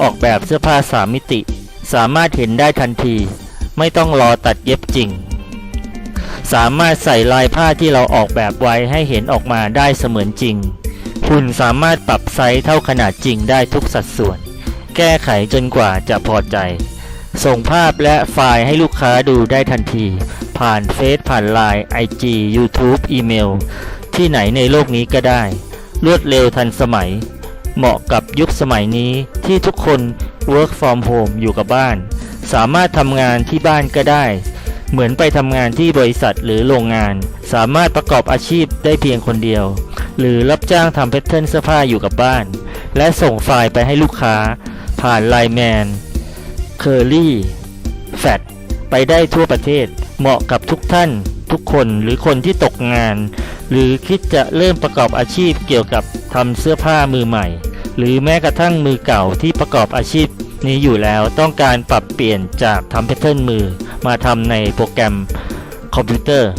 ออกแบบเสื้อผ้าสามมิติ สามารถเห็นได้ทันที ไม่ต้องรอตัดเย็บจริง สามารถใส่ลายผ้าที่เราออกแบบไว้ให้เห็นออกมาได้เสมือนจริงหุ่นสามารถปรับไซส์เท่าขนาดจริงได้ทุกสัดส่วน แก้ไขจนกว่าจะพอใจ ส่งภาพและไฟล์ให้ลูกค้าดูได้ทันที ผ่านเฟซผ่านไลน์ IG YouTube อีเมลที่ไหนในโลกนี้ก็ได้ รวดเร็วทันสมัย เหมาะกับยุคสมัยนี้ที่ทุกคน work from home อยู่กับบ้าน สามารถทำงานที่บ้านก็ได้ เหมือนไปทำงานที่บริษัทหรือโรงงาน สามารถประกอบอาชีพได้เพียงคนเดียว หรือรับจ้างทำแพทเทิร์นเสื้อผ้าอยู่กับบ้าน และส่งไฟล์ไปให้ลูกค้า ผ่านไลแมนเคอรี่แฟดไปได้ทั่วประเทศ เหมาะกับทุกท่านทุกคนหรือคนที่ตกงาน หรือคิดจะเริ่มประกอบอาชีพเกี่ยวกับทำเสื้อผ้ามือใหม่ หรือแม้กระทั่งมือเก่าที่ประกอบอาชีพนี้อยู่แล้วต้องการปรับเปลี่ยนจากทำแพทเทิร์นมือมาทำในโปรแกรมคอมพิวเตอร์